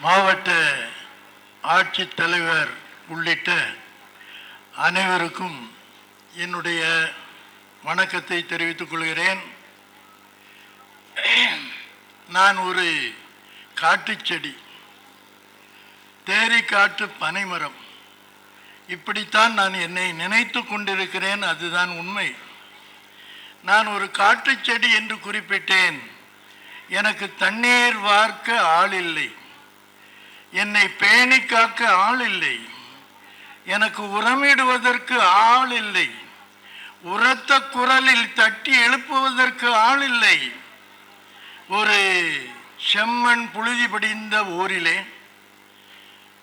மாவட்ட ஆட்சித்தலைவர் உள்ளிட்ட அனைவருக்கும் என்னுடைய வணக்கத்தை தெரிவித்துக் கொள்கிறேன். நான் ஒரு காட்டுச்செடி தேரி காட்டு பனைமரம். இப்படித்தான் நான் என்னை நினைத்து கொண்டிருக்கிறேன் அதுதான் உண்மை. நான் ஒரு காட்டுச்செடி என்று குறிப்பிட்டேன். எனக்கு தண்ணீர் வார்க்க ஆள் இல்லை. என்னை பேணி காக்க ஆள் இல்லை எனக்கு உரமிடுவதற்கு ஆள் இல்லை உரத்த குரலில் தட்டி எழுப்புவதற்கு ஆள் இல்லை ஒரு செம்மண் புழுதி படிந்த ஊரிலே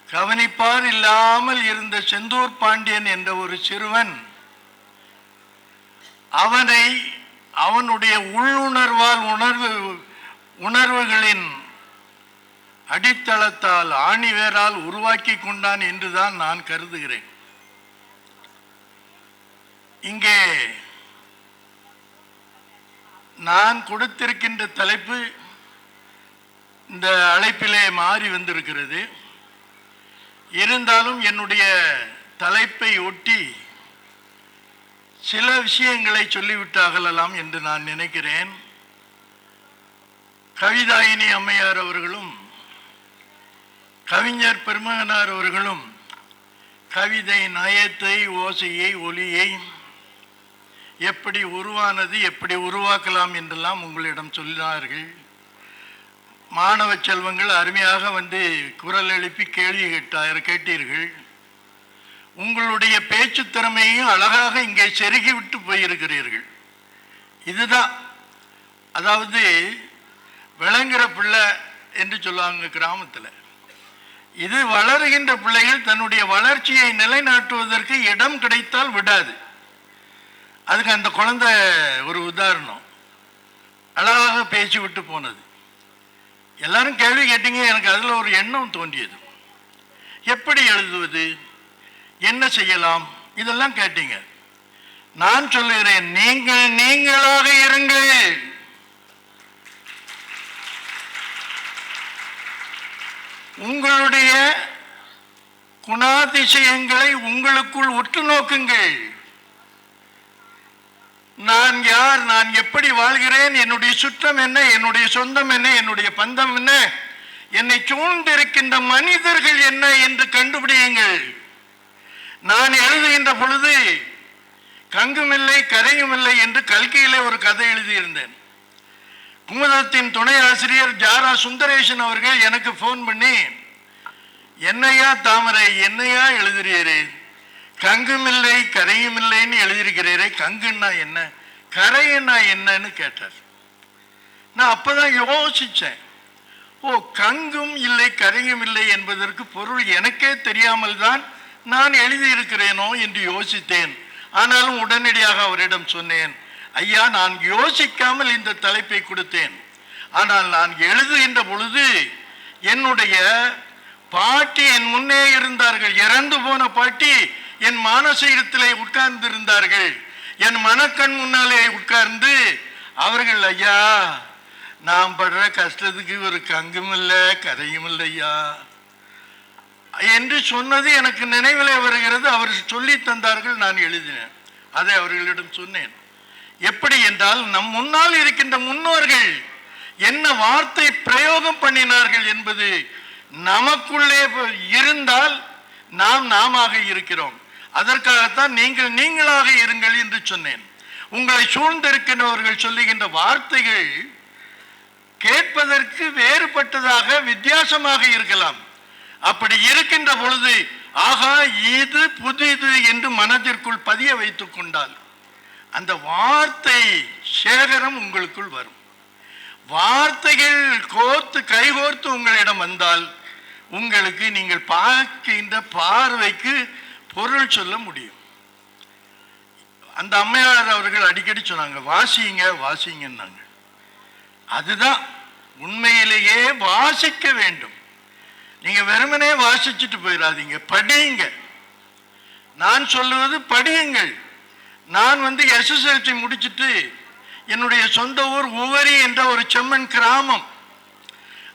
கவனிப்பார் இல்லாமல் இருந்த செந்தூர் பாண்டியன் என்ற ஒரு சிறுவன் அவனை அவனுடைய உள்ளுணர்வால் உணர்வு உணர்வுகளின் அடித்தளத்தால் ஆணிவேரால் உருவாக்கி கொண்டான் என்றுதான் நான் கருதுகிறேன். இங்கே நான் கொடுத்திருக்கின்ற தலைப்பு இந்த அழைப்பிலே மாறி வந்திருக்கிறது. இருந்தாலும் என்னுடைய தலைப்பை ஒட்டி சில விஷயங்களை சொல்லிவிட்டு அகலலாம் என்று நான் நினைக்கிறேன். கவிதாயினி அம்மையார் அவர்களும் கவிஞர் பெருமகனார் அவர்களும் கவிதை நயத்தை ஓசையை ஒலியை எப்படி உருவானது எப்படி உருவாக்கலாம் என்றெல்லாம் உங்களிடம் சொன்னார்கள் மாணவ செல்வங்கள் அருமையாக வந்து குரல் எழுப்பி கேள்வி கேட்டார் கேட்டீர்கள். உங்களுடைய பேச்சு திறமையும் அழகாக இங்கே செருகிவிட்டு போயிருக்கிறீர்கள். இதுதான். அதாவது விளங்குற பிள்ளை என்று சொல்லுவாங்க கிராமத்தில். இது வளருகின்ற பிள்ளைகள் தன்னுடைய வளர்ச்சியை நிலைநாட்டுவதற்கு இடம் கிடைத்தால் விடாது. அதுக்கு அந்த குழந்தை ஒரு உதாரணம். அழகாக பேச்சு விட்டு போனது. எல்லாரும் கேள்வி கேட்டீங்க எனக்கு அதில் ஒரு எண்ணம் தோன்றியது. எப்படி எழுதுவது? என்ன செய்யலாம்? இதெல்லாம் கேட்டீங்க. நான் சொல்லுகிறேன் நீங்கள் நீங்களாக இருங்கள். உங்களுடைய குணாதிசயங்களை உங்களுக்குள் உற்று நோக்குங்கள். நான் யார்? நான் எப்படி வாழ்கிறேன்? என்னுடைய சுற்றம் என்ன? என்னுடைய சொந்தம் என்ன? என்னுடைய பந்தம் என்ன? என்னை சூழ்ந்திருக்கின்ற மனிதர்கள் என்ன என்று கண்டுபிடியுங்கள். நான் எழுதுகின்ற பொழுது கங்குமில்லை கரையுமில்லை என்று கல்கையிலே ஒரு கதை எழுதியிருந்தேன். குமுதத்தின் துணை ஆசிரியர் ஜாரா சுந்தரேசன் அவர்கள் எனக்கு ஃபோன் பண்ணி என்னையா தாமரை என்னையா எழுதுறீரே? கங்குமில்லை கரையுமில்லைன்னு எழுதியிருக்கிறீரே கங்குன்னா என்ன? கரைன்னா என்னன்னு கேட்டார். நான் அப்போதான் யோசித்தேன் ஓ கங்கும் இல்லை கரையும் இல்லை என்பதற்கு பொருள் எனக்கே தெரியாமல் தான் நான் எழுதியிருக்கிறேனோ என்று யோசித்தேன். ஆனாலும் உடனடியாக அவரிடம் சொன்னேன். ஐயா நான் யோசிக்காமல் இந்த தலைப்பை கொடுத்தேன். ஆனால் நான் எழுதுகின்ற பொழுது என்னுடைய பாட்டி என் முன்னே இருந்தார்கள். இறந்து போன பாட்டி என் மானசீகத்திலே உட்கார்ந்து இருந்தார்கள் என் மனக்கண் முன்னாலே உட்கார்ந்து அவர்கள் ஐயா நாம் படுற கஷ்டத்துக்கு ஒரு கங்கும் இல்லை கதையும் இல்லையா என்று சொன்னது எனக்கு நினைவிலே வருகிறது. அவர் சொல்லி தந்தார்கள் நான் எழுதினேன். அதை அவர்களிடம் சொன்னேன். எப்படி என்றால் நம் முன்னால் இருக்கின்ற முன்னோர்கள் என்ன வார்த்தை பிரயோகம் பண்ணினார்கள் என்பது நமக்குள்ளே இருந்தால் நாம் நாமாக இருக்கிறோம். அதற்காகத்தான் நீங்கள் நீங்களாக இருங்கள் என்று சொன்னேன். உங்களை சூழ்ந்திருக்கின்றவர்கள் சொல்லுகின்ற வார்த்தைகள் கேட்பதற்கு வேறுபட்டதாக வித்தியாசமாக இருக்கலாம். அப்படி இருக்கின்ற பொழுது ஆகா இது புதிது என்று மனதிற்குள் பதிய வைத்துக் கொண்டால் அந்த வார்த்தை சேகரம் உங்களுக்குள் வரும். வார்த்தைகள் கோர்த்து கைகோர்த்து உங்களிடம் வந்தால் உங்களுக்கு நீங்கள் பார்க்கின்ற பார்வைக்கு பொருள் சொல்ல முடியும். அந்த அம்மையார் அவர்கள் அடிக்கடி சொன்னாங்க வாசிங்க வாசிங்கன்னாங்க. அதுதான் உண்மையிலேயே வாசிக்க வேண்டும். நீங்க வெறுமனே வாசிச்சுட்டு போயிடாதீங்க படியுங்க. நான் சொல்லுவது படியுங்கள். நான் வந்து எஸ்எஸ்எல்சி முடிச்சிட்டு என்னுடைய சொந்த ஊர் உவரி என்ற ஒரு செம்மன் கிராமம்.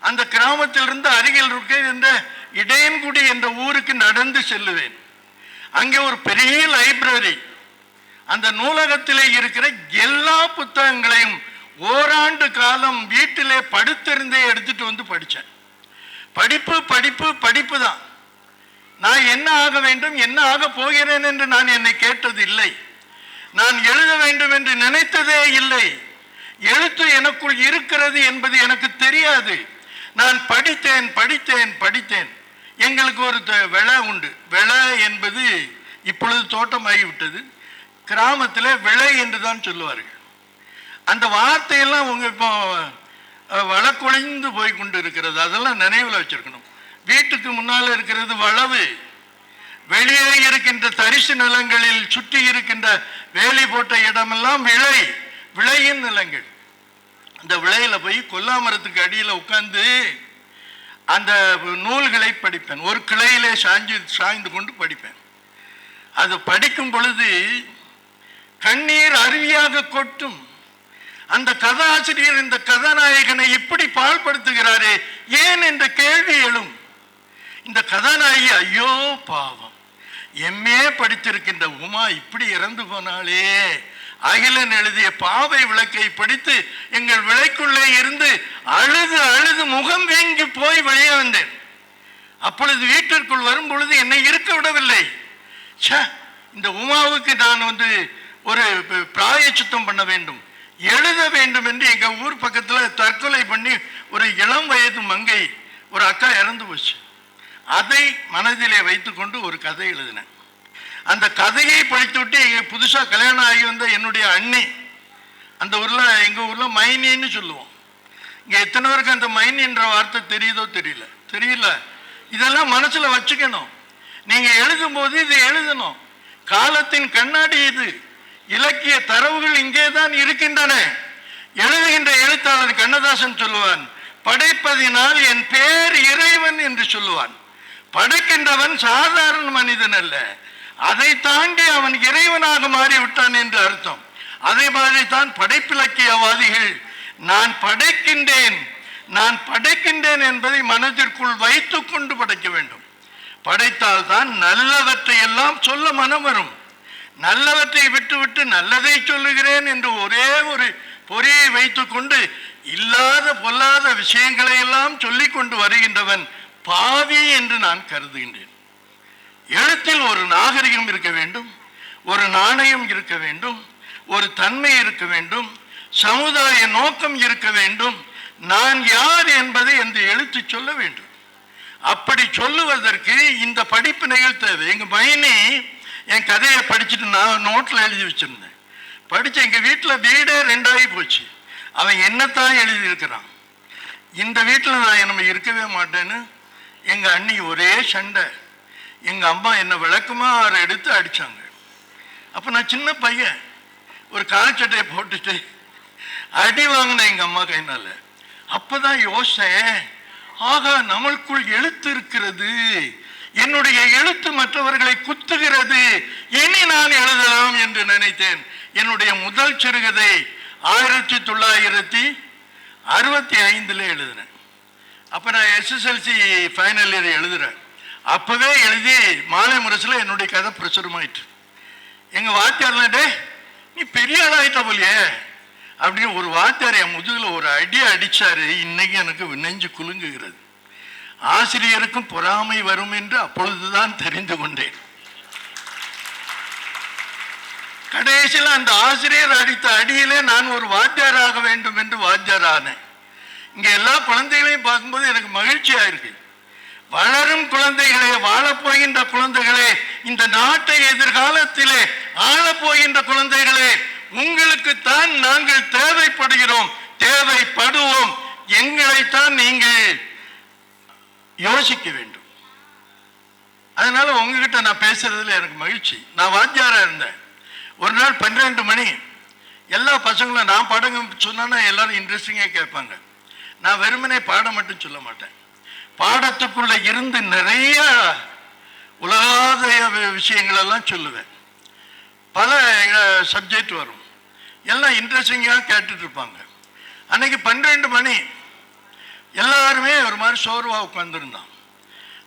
அந்த கிராமத்திலிருந்து அருகில் இருக்க இந்த இடையன்குடி என்ற ஊருக்கு நடந்து செல்லுவேன். அங்கே ஒரு பெரிய லைப்ரரி. அந்த நூலகத்திலே இருக்கிற எல்லா புத்தகங்களையும் ஓராண்டு காலம் வீட்டிலே படுத்திருந்தே எடுத்துட்டு வந்து படித்தேன். படிப்பு படிப்பு படிப்பு தான். நான் என்ன ஆக வேண்டும் என்ன ஆக போகிறேன் என்று நான் என்னை கேட்டது இல்லை நான் எழுத வேண்டும் என்று நினைத்ததே இல்லை. எழுத்து எனக்குள் இருக்கிறது என்பது எனக்கு தெரியாது. நான் படித்தேன் படித்தேன் படித்தேன். எங்களுக்கு ஒரு த- விழா உண்டு. விழா என்பது இப்பொழுது தோட்டமாகிவிட்டது. கிராமத்தில் விளை என்று தான் சொல்லுவார்கள். அந்த வார்த்தையெல்லாம் உங்க இப்போ அஹ், வழக்கொழிந்து போய் கொண்டு இருக்கிறது அதெல்லாம் நினைவில் வச்சிருக்கணும். வீட்டுக்கு முன்னால் இருக்கிறது வளவு. வெளியே இருக்கின்ற தரிசு நிலங்களில் சுற்றி இருக்கின்ற வேலி போட்ட இடமெல்லாம் விளை விளையின் நிலங்கள். அந்த விளையில போய் கொல்லாமரத்துக்கு அடியில் உட்கார்ந்து அந்த நூல்களை படிப்பேன். ஒரு கிளையிலே சாய்ஞ்சு சாய்ந்து கொண்டு படிப்பேன். அது படிக்கும் பொழுது கண்ணீர் அருவியாக கொட்டும். அந்த கதாசிரியர் இந்த கதாநாயகனை இப்படி பாழ்படுத்துகிறாரே ஏன் என்ற கேள்வி எழும். இந்த கதாநாயகி ஐயோ பாவம். எம்ஏ படித்திருக்கின்ற உமா இப்படி இறந்து போனாலே அகிலன் எழுதிய பாவை விளக்கை படித்து எங்கள் விளக்குள்ளே இருந்து அழுது அழுது முகம் வீங்கி போய் வெளியே வந்தேன். அப்பொழுது வீட்டிற்குள் வரும் பொழுது என்னை இருக்க விடவில்லை. இந்த உமாவுக்கு நான் வந்து ஒரு ப- பிராயச்சித்தம் பண்ண வேண்டும். எழுத வேண்டும் என்று எங்கள் ஊர் பக்கத்தில் தற்கொலை பண்ணி ஒரு இளம் வயது மங்கை ஒரு அக்கா இறந்து போச்சு. அதை மனதிலே வைத்துக்கொண்டு ஒரு கதை எழுதினேன். அந்த கதையை படித்துவிட்டு எங்க கல்யாணம் ஆகி வந்த என்னுடைய அண்ணி அந்த ஊரில் எங்கள் ஊரில் மைனின்னு சொல்லுவோம். இங்கே எத்தனை பேருக்கு அந்த மைனின்ற வார்த்தை தெரியுதோ தெரியல. தெரியல. இதெல்லாம் மனசில் வச்சுக்கணும். நீங்கள் எழுதும்போது இதை எழுதணும். காலத்தின் கண்ணாடி இது. இலக்கிய தரவுகள் இங்கே தான் இருக்கின்றன. எழுதுகின்ற எழுத்தாளர் கண்ணதாசன் சொல்லுவான் படைப்பதினால் என் பேர் இறைவன் என்று சொல்லுவான். படைக்கின்றவன் சாதாரண மனிதன் அல்ல. அதை தாண்டி அவன் இறைவனாக மாறிவிட்டான் என்று அர்த்தம். அதே மாதிரி தான் படைப்பிலக்கியவாதிகள் நான் படைக்கின்றேன் நான் படைக்கின்றேன் என்பதை மனதிற்குள் வைத்துக் கொண்டு படைக்க வேண்டும். படைத்தால் தான் நல்லவற்றை எல்லாம் சொல்ல மனம் வரும். நல்லவற்றை விட்டுவிட்டு நல்லதை சொல்லுகிறேன் என்று ஒரே ஒரு பொறியை வைத்துக்கொண்டு இல்லாத பொல்லாத விஷயங்களை எல்லாம் சொல்லி கொண்டு வருகின்றவன் பாவி என்று நான் கருதுகின்றேன். எழுத்தில் ஒரு நாகரிகம் இருக்க வேண்டும் ஒரு நாணயம் இருக்க வேண்டும் ஒரு தன்மை இருக்க வேண்டும் சமுதாய நோக்கம் இருக்க வேண்டும். நான் யார் என்பதை இந்த எழுத்து சொல்ல வேண்டும். அப்படி சொல்லுவதற்கு இந்த படிப்பு நிகழ்த்தது எங்கள் பையனே என் கதையை படிச்சுட்டு நான் நோட்டில் எழுதி வச்சிருந்தேன். படித்து எங்கள் வீட்டில் வீடே ரெண்டாகி போச்சு. அவன் என்னத்தான் எழுதியிருக்கிறான்? இந்த வீட்டில் நான் நம்ம இருக்கவே மாட்டேன்னு எங்க அண்ணி ஒரே சண்டை. எங்க அம்மா என்னை விளக்கமாக எடுத்து அடிச்சாங்க. அப்ப நான் சின்ன பையன். ஒரு காலச்சட்டையை போட்டுட்டு அடி வாங்கினேன் எங்க அம்மா கைனால அப்பதான் யோசேன் ஆகா நம்மளுக்குள் எழுத்து இருக்கிறது. என்னுடைய எழுத்து மற்றவர்களை குத்துகிறது. இனி நான் எழுதலாம் என்று நினைத்தேன். என்னுடைய முதல் சிறுகதை ஆயிரத்தி தொள்ளாயிரத்தி அறுபத்தி ஐந்துல எழுதினேன். அப்போ நான் எஸ்எஸ்எல்சி ஃபைனல் இயர் எழுதுறேன். அப்போவே எழுதி மாலை முரசில் என்னுடைய கதை பிரசுரமாயிட்டு. எங்கள் வாத்தியார்லாம் டே நீ பெரிய ஆளாயிட்ட போலியே. அப்படின்னு ஒரு வாத்தியார் என் முதுகில் ஒரு அடி அடித்தார் இன்னைக்கு எனக்கு நெஞ்சு குலுங்குகிறது. ஆசிரியருக்கும் பொறாமை வரும் என்று அப்பொழுதுதான் தெரிந்து கொண்டேன். கடைசியில் அந்த ஆசிரியர் அடித்த அடியிலே நான் ஒரு வாத்தியாராக வேண்டும் என்று வாத்தியார் ஆனேன் இங்கே எல்லா குழந்தைகளையும் பார்க்கும்போது எனக்கு மகிழ்ச்சியாக இருக்கு வளரும் குழந்தைகளே வாழப்போகின்ற குழந்தைகளே இந்த நாட்டை எதிர்காலத்திலே ஆளப்போகின்ற குழந்தைகளே உங்களுக்கு தான் நாங்கள் தேவைப்படுகிறோம் தேவைப்படுவோம். எங்களைத்தான் நீங்கள் யோசிக்க வேண்டும். அதனால உங்ககிட்ட நான் பேசுறதுல எனக்கு மகிழ்ச்சி. நான் வாத்தியாரா இருந்தேன். ஒரு நாள் பன்னிரெண்டு மணி எல்லா பசங்களும் நான் படங்க சொன்னா எல்லாரும் இன்ட்ரெஸ்டிங்காக கேட்பாங்க. நான் வெறுமனே பாடம் மட்டும் சொல்ல மாட்டேன். பாடத்துக்குள்ள இருந்து நிறைய உலகாதய வி- விஷயங்கள் எல்லாம் சொல்லுவேன். பல சப்ஜெக்ட் வரும். எல்லாம் இன்ட்ரெஸ்டிங்காக கேட்டுட்டு இருப்பாங்க. அன்னைக்கு பன்னிரெண்டு மணி. எல்லாருமே ஒரு மாதிரி சோர்வாக உட்காந்துருந்தான்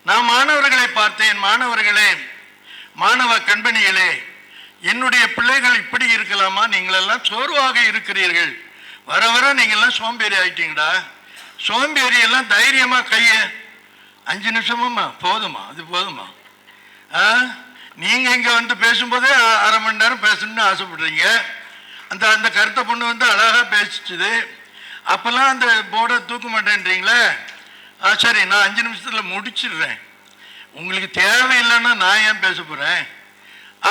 நான் மாணவர்களை பார்த்தேன். மாணவர்களே மாணவ கண்பணிகளே என்னுடைய பிள்ளைகள் இப்படி இருக்கலாமா? நீங்களெல்லாம் சோர்வாக இருக்கிறீர்கள். வர வர நீங்கள்லாம் சோம்பேறி ஆயிட்டீங்கடா. சோம்பேறி எல்லாம் தைரியமா கைய அஞ்சு நிமிஷமாம்மா போதுமா அது போதுமா ஆ நீங்க இங்க வந்து பேசும்போதே அரை மணி நேரம் பேசணும்னு ஆசைப்படுறீங்க. அந்த அந்த கருத்தை பொண்ணு வந்து அழகா பேசிச்சுது. அப்பெல்லாம் அந்த போர்டை தூக்க மாட்டேன்றீங்களே? ஆ சரி நான் அஞ்சு நிமிஷத்தில் முடிச்சிடுறேன். உங்களுக்கு தேவையில்லைன்னா நான் ஏன் பேச போகிறேன்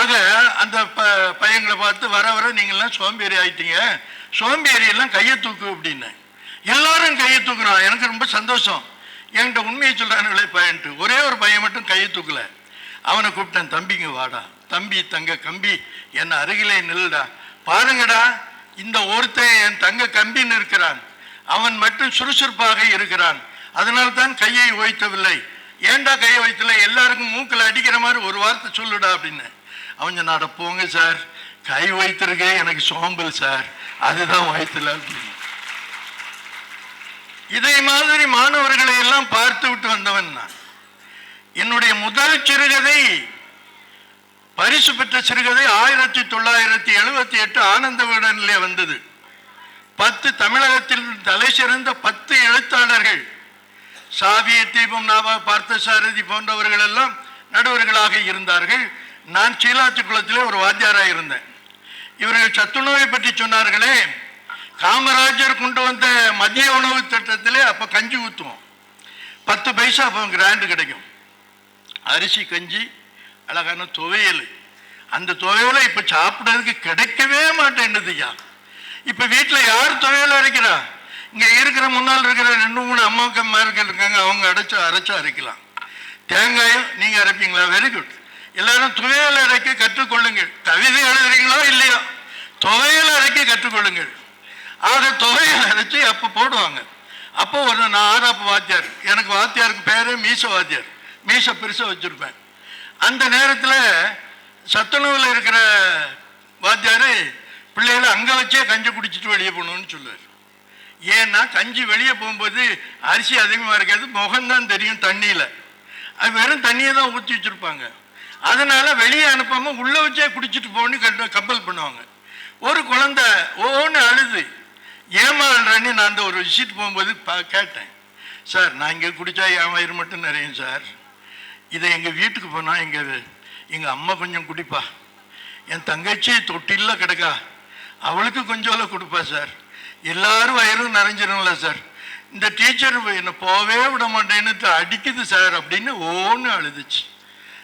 ஆக அந்த ப பையங்களை பார்த்து வர வர நீங்கள்லாம் சோம்பேறி ஆயிட்டீங்க. சோம்பேறி எல்லாம் கையை தூக்கு அப்படின்னு. எல்லாரும் கையை தூக்குறான். எனக்கு ரொம்ப சந்தோஷம். என்கிட்ட உண்மையை சொல்கிறானுங்களே பையன்ட்டு ஒரே ஒரு பையன் மட்டும் கையை தூக்கல. அவனை கூப்பிட்டேன் தம்பிங்க வாடா. தம்பி தங்க கம்பி என் அருகிலே நில்லுடா. பாருங்கடா இந்த ஒருத்தன் என் தங்க கம்பின்னு இருக்கிறான். அவன் மட்டும் சுறுசுறுப்பாக இருக்கிறான். அதனால்தான் கையை ஓய்த்தவில்லை ஏன்டா கையை வைத்தல எல்லாருக்கும் மூக்கில் அடிக்கிற மாதிரி ஒரு வார்த்தை சொல்லுடா அப்படின்னு. அவன் சொன்னாட போங்க சார். கை வைத்திருக்கே எனக்கு சோம்பல் சார். அதுதான் வயிற்றுல அப்படின்னு. இதை மாதிரி மாணவர்களை எல்லாம் பார்த்து விட்டு வந்தவன் நான். என்னுடைய முதல் சிறுகதை பரிசு பெற்ற சிறுகதை ஆயிரத்தி தொள்ளாயிரத்தி எழுபத்தி எட்டு ஆனந்த விகடனிலே வந்தது. பத்து தமிழகத்தில் தலை சிறந்த பத்து எழுத்தாளர்கள் சாவிய தீபம் நாபா பார்த்தசாரதி போன்றவர்கள் எல்லாம் நடுவர்களாக இருந்தார்கள். நான் சீலாத்து குளத்திலே ஒரு வாத்தியாராக இருந்தேன். இவர்கள் சத்துணவை பற்றி சொன்னார்களே காமராஜர் கொண்டு வந்த மதிய உணவு திட்டத்தில் அப்போ கஞ்சி ஊற்றுவோம் பத்து பைசா அப்போ கிராண்டு கிடைக்கும். அரிசி கஞ்சி அழகான துவையல். அந்த துவையலை இப்போ சாப்பிட்றதுக்கு கிடைக்கவே மாட்டேன்னுதுயா இப்போ வீட்டில் யார் துவையல் அரைக்கிறா இங்கே இருக்கிற முன்னால் இருக்கிற ரெண்டு மூணு அம்மாவுக்கு அம்மாருக்கு இருக்காங்க. அவங்க அடைச்சு அரைச்சா அரைக்கலாம். தேங்காயும் நீங்கள் அரைப்பீங்களா? வெரி குட் எல்லாரும் துவையல் அரைக்க கற்றுக்கொள்ளுங்கள். கவிதை எழுதுறீங்களோ? இல்லையோ? துவையல் அரைக்க கற்றுக்கொள்ளுங்கள். ஆக தொகையை அரைச்சு அப்போ போடுவாங்க. அப்போ ஒரு நான் ஆறாப்பு வாத்தியார். எனக்கு வாத்தியாருக்கு பேரே மீச வாத்தியார். மீச பெருசாக வச்சுருப்பேன். அந்த நேரத்தில் சத்துணவில் இருக்கிற வாத்தியார் பிள்ளைகளை அங்கே வச்சே கஞ்சி குடிச்சிட்டு வெளியே போகணும்னு சொல்லுவார். ஏன்னா கஞ்சி வெளியே போகும்போது அரிசி அதிகமாக இருக்காது முகம்தான் தெரியும் தண்ணியில். அது வெறும் தண்ணியை தான் ஊற்றி வச்சுருப்பாங்க. அதனால வெளியே அனுப்பாமல் உள்ளே வச்சே குடிச்சிட்டு போகணும்னு கட்ட கம்பல் பண்ணுவாங்க. ஒரு குழந்தை ஒவ்வொன்று அழுது. ஏமாறுறேன்னு நான் அந்த ஒரு விசிட் போகும்போது பா கேட்டேன். சார் நான் இங்கே குடித்தா என் வயிறு மட்டும் நிறையும் சார். இதை எங்கள் வீட்டுக்கு போனால் எங்கள் எங்கள் அம்மா கொஞ்சம் குடிப்பா. என் தங்கச்சி தொட்டிலில் கிடக்கா. அவளுக்கு கொஞ்சம் கொடுப்பா சார். எல்லாரும் வயிறும் நிறைஞ்சிரும்ல சார். இந்த டீச்சர் என்னை போவே விட மாட்டேன்னு அடிக்குது சார் அப்படின்னு ஓன்னு அழுதுச்சு.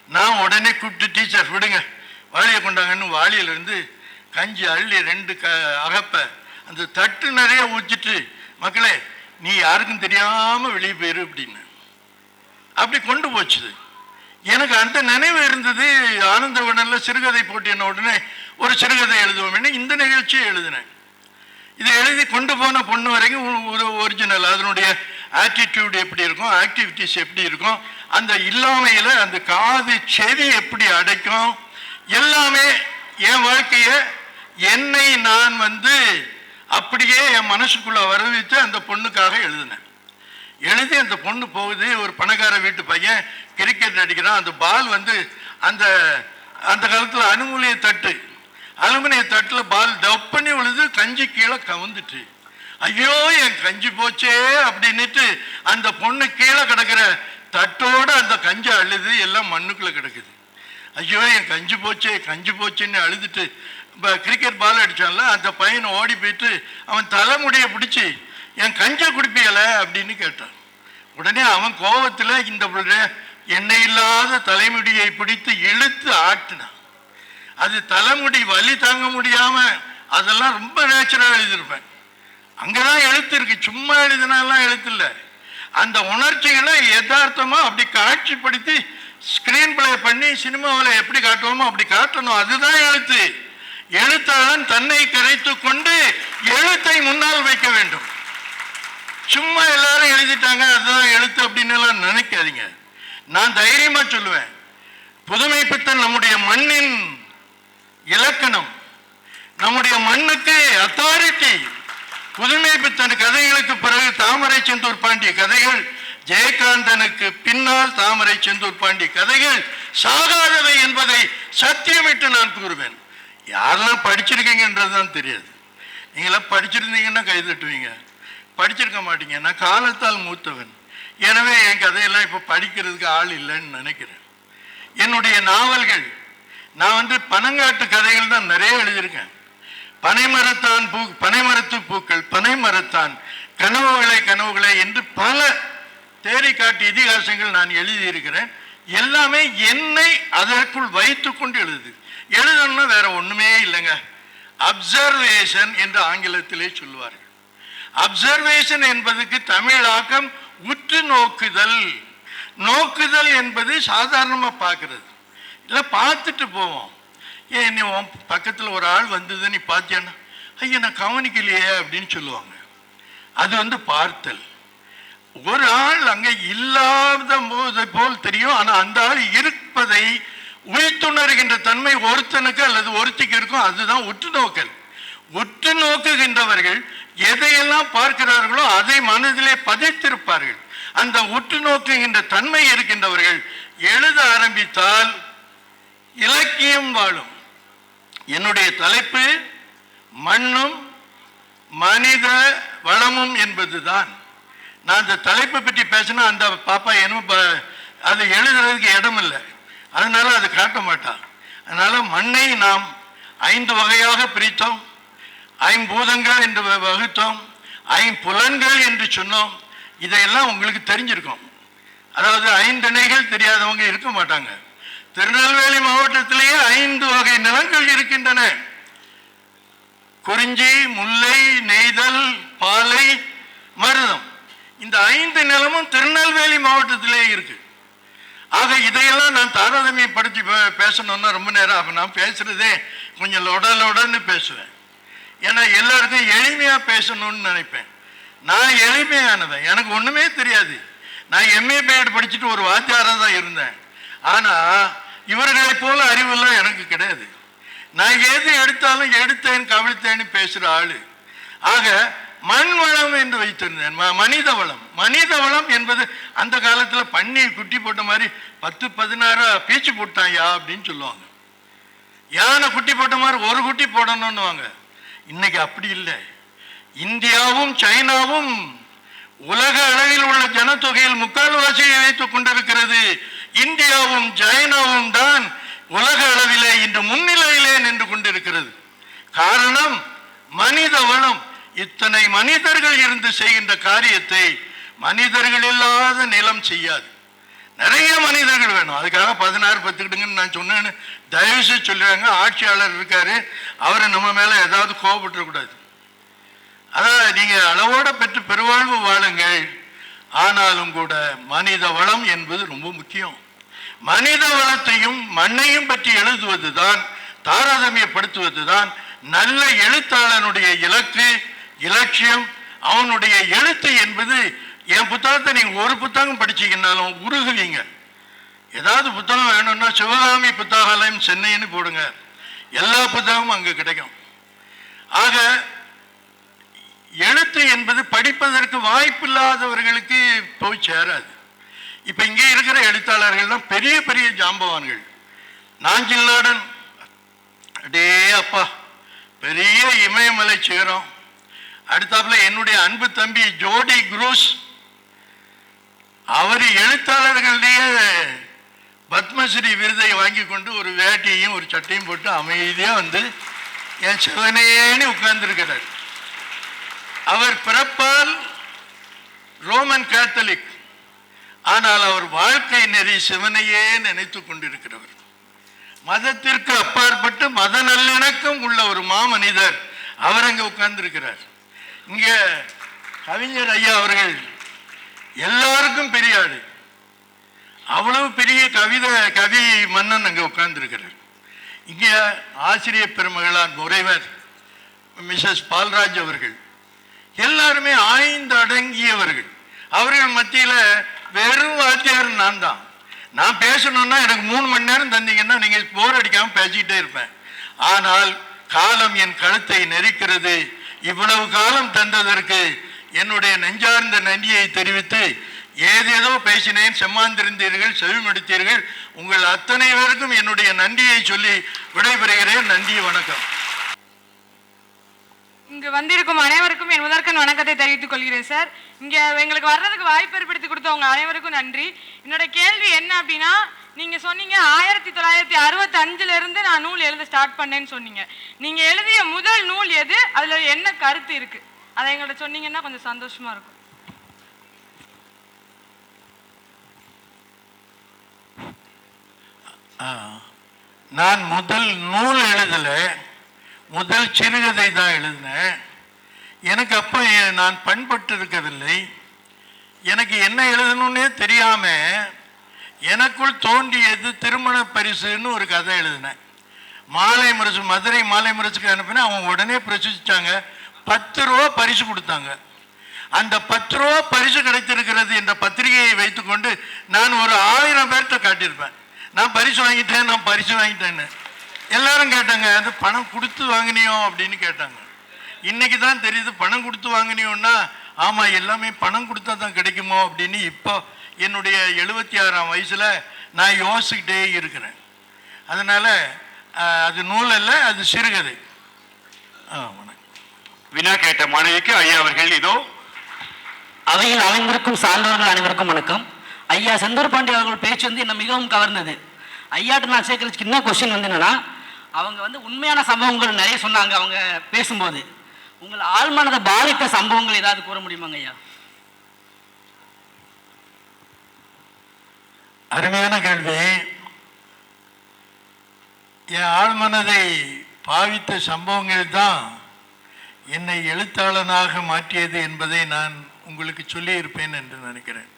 நான் உடனே கூப்பிட்டு டீச்சர் விடுங்க. வாளியை கொண்டாங்கன்னு வாளியிலேருந்து கஞ்சி அள்ளி ரெண்டு க அகப்ப. அந்த தட்டு நிறைய ஊற்றிட்டு மக்களே நீ யாருக்கும் தெரியாமல் வெளியே போயிரு அப்படின்னு. அப்படி கொண்டு போச்சுது. எனக்கு அந்த நினைவு இருந்தது ஆனந்த உடனில் சிறுகதை போட்டின உடனே ஒரு சிறுகதை எழுதுவோம்னு இந்த நிகழ்ச்சியை எழுதினேன். இதை எழுதி கொண்டு போன பொண்ணு வரைக்கும் ஒரு- ஒரிஜினல் அதனுடைய ஆட்டிடியூடு எப்படி இருக்கும் ஆக்டிவிட்டிஸ் எப்படி இருக்கும் அந்த இல்லாமையில் அந்த காது செவி எப்படி அடைக்கும் எல்லாமே என் வாழ்க்கையை என்னை நான் வந்து அப்படியே என் மனசுக்குள்ள வரவித்து அந்த பொண்ணுக்காக எழுதினேன். எழுதி அந்த பொண்ணு போகுது ஒரு பணக்கார வீட்டு பையன் கிரிக்கெட் அடிக்கிறான். அந்த பால் வந்து அந்த அந்த காலத்தில் அலுமினிய தட்டு. அலுமினிய தட்டில் பால் டப் பண்ணி விழுது கஞ்சி கீழே கவுந்துட்டு ஐயோ என் கஞ்சி போச்சே அப்படின்னுட்டு அந்த பொண்ணு கீழே கிடக்கிற தட்டோடு அந்த கஞ்சி அழுது எல்லாம் மண்ணுக்குள்ளே கிடக்குது. ஐயோ என் கஞ்சி போச்சே கஞ்சி போச்சுன்னு அழுதுட்டு இப்போ கிரிக்கெட் பால் அடித்தான்ல அந்த பையனை ஓடி போயிட்டு அவன் தலைமுடியை பிடிச்சி என் கஞ்சை குடிப்பியலை அப்படின்னு கேட்டான். உடனே அவன் கோபத்தில் இந்த எண்ணெய் இல்லாத தலைமுடியை பிடித்து இழுத்து ஆட்டினான். அது தலைமுடி வலி தாங்க முடியாமல் அதெல்லாம் ரொம்ப நேச்சுரலாக எழுதியிருப்பேன். அங்கதான் எழுத்து இருக்கு சும்மா எழுதினாலாம் எழுத்து இல்லை அந்த உணர்ச்சிகளை யதார்த்தமாக அப்படி காட்சிப்படுத்தி ஸ்க்ரீன் பிளே பண்ணி சினிமாவில் எப்படி காட்டுவோமோ அப்படி காட்டணும். அதுதான் எழுத்து. எழுத்தாளன் தன்னை கரைத்துக் கொண்டு எழுத்தை முன்னால் வைக்க வேண்டும். சும்மா எல்லாரும் எழுதிட்டாங்க அதுதான் எழுத்து அப்படின்னு எல்லாம் நினைக்காதீங்க. நான் தைரியமா சொல்லுவேன். புதுமை பித்தன் நம்முடைய மண்ணின் இலக்கணம். நம்முடைய மண்ணுக்கு அத்தாரிட்டி புதுமை பித்தன் கதைகளுக்கு பிறகு தாமரை செந்தூர் பாண்டிய கதைகள் ஜெயகாந்தனுக்கு பின்னால் தாமரை செந்தூர் பாண்டிய கதைகள் சாகாதவை என்பதை சத்தியமிட்டு நான் கூறுவேன். யாரெல்லாம் படிச்சிருக்கீங்கன்றது தான் தெரியாது. நீங்களாம் படிச்சிருந்தீங்கன்னா கை தட்டுவீங்க. படிச்சிருக்க மாட்டீங்க. நான் காலத்தால் மூத்தவன். எனவே என் கதையெல்லாம் இப்போ படிக்கிறதுக்கு ஆள் இல்லைன்னு நினைக்கிறேன். என்னுடைய நாவல்கள் நான் வந்து பனங்காட்டு கதைகள் தான் நிறைய எழுதியிருக்கேன். பனைமரத்தான் பூ பனைமரத்து பூக்கள் பனைமரத்தான் கனவுகளை கனவுகளை என்று பல தேடி காட்டு இதிகாசங்கள் நான் எழுதியிருக்கிறேன். எல்லாமே என்னை அதற்குள் வைத்துக்கொண்டு கொண்டு எழுது. எழுதணும்னா வேற ஒண்ணுமே இல்லைங்க. அப்சர்வேஷன் என்று ஆங்கிலத்திலே சொல்லுவார்கள். அப்சர்வேஷன் என்பதுக்கு தமிழாக்கம் உற்று நோக்குதல். நோக்குதல் என்பது சாதாரணமாக பார்க்கறது. இல்லை பார்த்துட்டு போவோம். ஏன் நீ உன் பக்கத்தில் ஒரு ஆள் வந்தது நீ பார்த்தியான்னா ஐயா நான் கவனிக்கலையே அப்படின்னு சொல்லுவாங்க. அது வந்து பார்த்தல். ஒரு ஆள் அங்கே இல்லாத போது போல் தெரியும் ஆனால் அந்த ஆள் இருப்பதை உழித்துணர்கின்ற தன்மை ஒருத்தனுக்கு அல்லது ஒருத்திக்கு இருக்கும் அதுதான் உற்று நோக்கல். உற்று நோக்குகின்றவர்கள் எதையெல்லாம் பார்க்கிறார்களோ அதை மனதிலே பதித்திருப்பார்கள். அந்த உற்று நோக்குகின்ற தன்மை இருக்கின்றவர்கள் எழுத ஆரம்பித்தால் இலக்கியம் வாழும். என்னுடைய தலைப்பு மண்ணும் மனித வளமும் என்பதுதான். நான் அந்த தலைப்பை பற்றி பேசினா அந்த பாப்பா என்ன ப- அது எழுதுறதுக்கு இடம் இல்லை அதனால அது காட்ட மாட்டான். அதனால மண்ணை நாம் ஐந்து வகையாக பிரித்தோம். ஐம்பூதங்கள் என்று வகுத்தோம். ஐம்புலன்கள் என்று சொன்னோம். இதையெல்லாம் உங்களுக்கு தெரிஞ்சிருக்கும். அதாவது ஐந்திணைகள் தெரியாதவங்க இருக்க மாட்டாங்க. திருநெல்வேலி மாவட்டத்திலேயே ஐந்து வகை நிலங்கள் இருக்கின்றன. குறிஞ்சி முல்லை நெய்தல் பாலை மருதம். இந்த ஐந்து நிலமும் திருநெல்வேலி மாவட்டத்திலே இருக்கு. ஆக இதையெல்லாம் நான் தாரதமியப்படுத்தி பே- பேசணும்னா ரொம்ப நேரம் ஆகும். நான் பேசுறதே கொஞ்சம் லொட லொடன்னு பேசுவேன். ஏன்னா எல்லாருக்கும் எளிமையாக பேசணும்னு நினைப்பேன். நான் எளிமையானவன். எனக்கு ஒன்றுமே தெரியாது. நான் எம்ஏ பிஎட் படிச்சுட்டு ஒரு வாத்தியாராக தான் இருந்தேன். ஆனால் இவர்களை போல அறிவெல்லாம் எனக்கு கிடையாது. நான் எது எடுத்தாலும் எடுத்தேன் கவிழ்த்தேன்னு பேசுகிற ஆள். ஆக மண் வளம் என்று வைத்திருந்தேன். மனித வளம். மனித வளம் என்பது அந்த காலத்துல பண்ணி குட்டி போட்ட மாதிரி பத்து பதினாறு பீச்சு போட்டாயா அப்படின்னு சொல்லுவாங்க. யானை குட்டி போட்ட மாதிரி ஒரு குட்டி போடணும்னுவாங்க. இன்னைக்கு அப்படி இல்லை. இந்தியாவும் சைனாவும் உலக அளவில் உள்ள ஜனத்தொகையில் முக்கால்வாசியை வைத்துக் கொண்டிருக்கிறது. இந்தியாவும் சைனாவும் தான் உலக அளவிலே இன்று முன்னிலையிலே நின்று கொண்டிருக்கிறது. காரணம் மனித வளம். இத்தனை மனிதர்கள் இருந்து செய்கின்ற காரியத்தை மனிதர்கள் இல்லாத நிலம் செய்யாது. நிறைய மனிதர்கள் வேணும். அதுக்காக பதினாறு பத்துக்கிட்டுங்கன்னு நான் சொன்னேன்னு தயவு செய்து ஆட்சியாளர் இருக்காரு. அவரை நம்ம மேல ஏதாவது கோபப்பட்டுறக்கூடாது அதான் நீங்கள் அளவோட பெற்று பெருவாழ்வு வாழுங்கள். ஆனாலும் கூட மனித வளம் என்பது ரொம்ப முக்கியம். மனித வளத்தையும் மண்ணையும் பற்றி எழுதுவது எழுதுவதுதான் தாரதமியப்படுத்துவதுதான் நல்ல எழுத்தாளனுடைய இலக்கு. இலட்சியம் அவனுடைய எழுத்து என்பது என் புத்தகத்தை நீங்கள் ஒரு புத்தகம் படிச்சீங்கன்னாலும் உருகுவீங்க. ஏதாவது புத்தகம் வேணும்னா சிவகாமி புத்தகாலயம் சென்னைன்னு போடுங்க. எல்லா புத்தகமும் அங்கே கிடைக்கும். ஆக எழுத்து என்பது படிப்பதற்கு வாய்ப்பில்லாதவர்களுக்கு போய் சேராது. இப்போ இங்கே இருக்கிற எழுத்தாளர்கள்லாம் பெரிய பெரிய ஜாம்பவான்கள். நாஞ்சில் நாடன். அடே அப்பா பெரிய இமயமலை சேரும் அடுத்தாப்புல என்னுடைய அன்பு தம்பி ஜோடி குரூஸ். அவர் எழுத்தாளர்களுடைய பத்மஸ்ரீ விருதை வாங்கி கொண்டு ஒரு வேட்டியையும் ஒரு சட்டையும் போட்டு அமைதியாக வந்து என் சிவனேன்னு உட்கார்ந்துருக்கிறார். அவர் பிறப்பால் ரோமன் கேத்தலிக். ஆனால் அவர் வாழ்க்கை நெறி சிவனையே நினைத்து கொண்டிருக்கிறவர். மதத்திற்கு அப்பாற்பட்டு மத நல்லிணக்கம் உள்ள ஒரு மாமனிதர் அவர் அங்கே உட்கார்ந்திருக்கிறார். இங்கே கவிஞர் ஐயா அவர்கள் எல்லாருக்கும் பெரிய ஆடு அவ்வளவு பெரிய கவிதை கவி மன்னன் அங்கே உட்கார்ந்துருக்கிறார். இங்கே ஆசிரியர் பெருமகளார் முறைவர் மிஸ்ஸஸ் பால்ராஜ் அவர்கள் எல்லாருமே ஆய்ந்து அடங்கியவர்கள். அவர்கள் மத்தியில் வெறும் வாத்தியார் நான் தான். நான் பேசணும்னா எனக்கு மூணு மணி நேரம் தந்தீங்கன்னா நீங்கள் போர் அடிக்காமல் பேசிக்கிட்டே இருப்பேன். ஆனால் காலம் என் கழுத்தை நெரிக்கிறது. இவ்வளவு காலம் தந்ததற்கு என்னுடைய நெஞ்சார்ந்த நன்றியை தெரிவித்து ஏதேதோ பேசினேன் செம்மாந்திருந்தீர்கள் செவிமடுத்தீர்கள். உங்கள் அத்தனை பேருக்கும் என்னுடைய நன்றியை சொல்லி விடைபெறுகிறேன். நன்றி வணக்கம். இங்கு வந்திருக்கும் அனைவருக்கும் என் முதற்கண் வணக்கத்தை தெரிவித்துக் கொள்கிறேன் சார் இங்க எங்களுக்கு வர்றதுக்கு வாய்ப்பு ஏற்படுத்தி கொடுத்த உங்கள் அனைவருக்கும் நன்றி. என்னோட கேள்வி என்ன அப்படின்னா நீங்க சொன்னீங்க ஆயிரத்தி தொள்ளாயிரத்தி அறுபத்தஞ்சிலிருந்து இருந்து நான் நூல் எழுத ஸ்டார்ட் பண்ணேன்னு சொன்னீங்க. நீங்க எழுதிய முதல் நூல் எது? அதில் என்ன கருத்து இருக்கு? அதை எங்கள்கிட்ட சொன்னீங்கன்னா கொஞ்சம் சந்தோஷமா இருக்கும். நான் முதல் நூல் எழுதலை. முதல் சிறுகதை தான் எழுதினேன். எனக்கு அப்போ நான் பண்பட்டு இருக்கவில்லை எனக்கு என்ன எழுதணும்னே தெரியாம எனக்குள் தோன்றியது திருமண பரிசுன்னு ஒரு கதை எழுதினேன். மாலை முரசு மதுரை மாலை முரசுக்கு அனுப்பினா அவங்க உடனே பிரசுரிச்சாங்க பத்து ரூபா பரிசு கொடுத்தாங்க. அந்த பத்து ரூபா பரிசு கிடைத்திருக்கிறது என்ற பத்திரிகையை வைத்துக்கொண்டு நான் ஒரு ஆயிரம் பேர்கிட்ட காட்டியிருப்பேன். நான் பரிசு வாங்கிட்டேன் நான் பரிசு வாங்கிட்டேன்னு. எல்லாரும் கேட்டாங்க அது பணம் கொடுத்து வாங்கினியோ? அப்படின்னு கேட்டாங்க. இன்னைக்கு தான் தெரியுது பணம் கொடுத்து வாங்கினியோன்னா ஆமாம் எல்லாமே பணம் கொடுத்தா தான் கிடைக்குமோ? அப்படின்னு இப்போ என்னுடைய எழுபத்தி ஆறாம் வயசில் நான் யோசிக்கிட்டே இருக்கிறேன். அதனால் அது நூல் அல்ல அது சிறுகதை. வினா கேட்ட மாணவிக்கு ஐயா அவர்கள் இதோ. அவையில் அமைந்திருக்கும் சான்றோர்கள் அனைவருக்கும் வணக்கம். ஐயா செந்தூர் பாண்டி அவர்கள் பேச்சு வந்து என்னை மிகவும் கவர்ந்தது. ஐயாட்ட நான் சேர்க்கறதுக்கு என்ன கொஸ்டின் வந்து என்னன்னா அவங்க வந்து உண்மையான சம்பவங்கள் நிறைய சொன்னாங்க அவங்க பேசும்போது. உங்கள் ஆழ்மனதை பாதித்த சம்பவங்கள் ஏதாவது கூற முடியுமாங்க ஐயா? அருமையான கேள்வி. என் ஆழ்மனதை பாவித்த சம்பவங்கள் தான் என்னை எழுத்தாளனாக மாற்றியது என்பதை நான் உங்களுக்கு சொல்லியிருப்பேன் என்று நினைக்கிறேன்.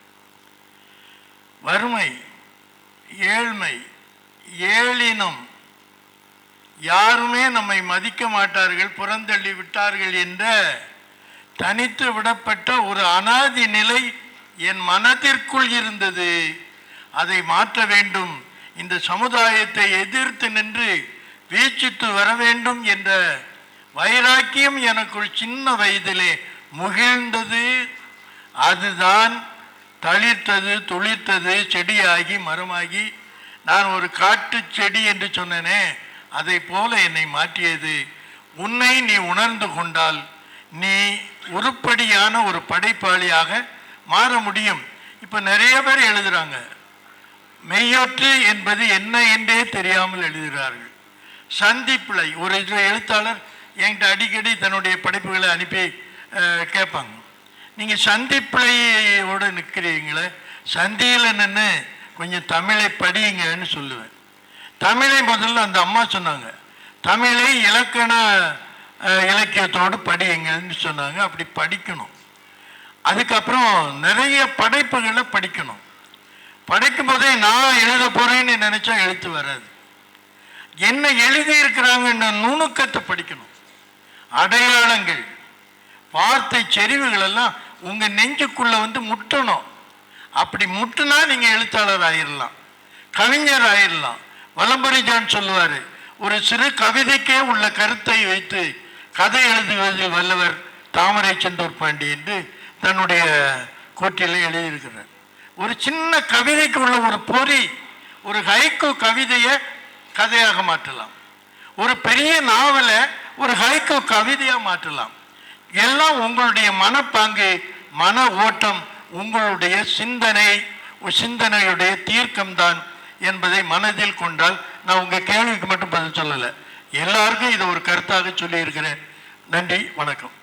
வறுமை ஏழ்மை ஏழினம் யாருமே நம்மை மதிக்க மாட்டார்கள் புறந்தள்ளி விட்டார்கள் என்ற தனித்து விடப்பட்ட ஒரு அனாதி நிலை என் மனதிற்குள் இருந்தது. அதை மாற்ற வேண்டும். இந்த சமுதாயத்தை எதிர்த்து நின்று வீச்சித்து வர வேண்டும் என்ற வைராக்கியம் எனக்குள் சின்ன வயதிலே முகிழ்ந்தது. அதுதான் தளிர்த்தது துளிர்த்தது செடியாகி மரமாகி. நான் ஒரு காட்டு செடி என்று சொன்னேனே அதை போல என்னை மாற்றியது. உன்னை நீ உணர்ந்து கொண்டால் நீ உருப்படியான ஒரு படைப்பாளியாக மாற முடியும். இப்போ நிறைய பேர் எழுதுகிறாங்க மெய்யொற்று என்பது என்ன என்றே தெரியாமல் எழுதுகிறார்கள். சந்திப்பிழை ஒரு எழுத்தாளர் என்கிட்ட அடிக்கடி தன்னுடைய படைப்புகளை அனுப்பி கேட்பாங்க. நீங்கள் சந்திப்பிழையோடு நிற்கிறீங்களே சந்தியில் நின்று கொஞ்சம் தமிழை படியுங்கன்னு சொல்லுவேன். தமிழை முதல்ல அந்த அம்மா சொன்னாங்க. தமிழை இலக்கண இலக்கியத்தோடு படியுங்கன்னு சொன்னாங்க. அப்படி படிக்கணும். அதுக்கப்புறம் நிறைய படைப்புகளை படிக்கணும். படிக்கும் போதே நான் எழுத போறேன்னு நினச்சா எழுத்து வராது. என்ன எழுதியிருக்கிறாங்கன்னு நுணுக்கத்தை படிக்கணும். அடையாளங்கள் வார்த்தை செறிவுகள் எல்லாம் உங்கள் நெஞ்சுக்குள்ளே வந்து முட்டணும். அப்படி முட்டுனா நீங்கள் எழுத்தாளர் ஆயிடலாம் கவிஞர் ஆயிரலாம். வலம்பரி ஜான் ஒரு சிறு கவிதைக்கே உள்ள கருத்தை வைத்து கதை எழுதுவதில் வல்லவர் தாமரை செந்தூர் பாண்டி என்று தன்னுடைய கோட்டிலே எழுதியிருக்கிறார். ஒரு சின்ன கவிதைக்கு உள்ள ஒரு பொறி ஒரு ஹைக்கு கவிதையை கதையாக மாற்றலாம். ஒரு பெரிய நாவலை ஒரு ஹைக்கு கவிதையாக மாற்றலாம். எல்லாம் உங்களுடைய மனப்பாங்கு மன ஓட்டம் உங்களுடைய சிந்தனை சிந்தனையுடைய தீர்க்கம்தான் என்பதை மனதில் கொண்டால் நான் உங்கள் கேள்விக்கு மட்டும் பதில் சொல்லலை. எல்லாருக்கும் இதை ஒரு கருத்தாக சொல்லியிருக்கிறேன். நன்றி வணக்கம்.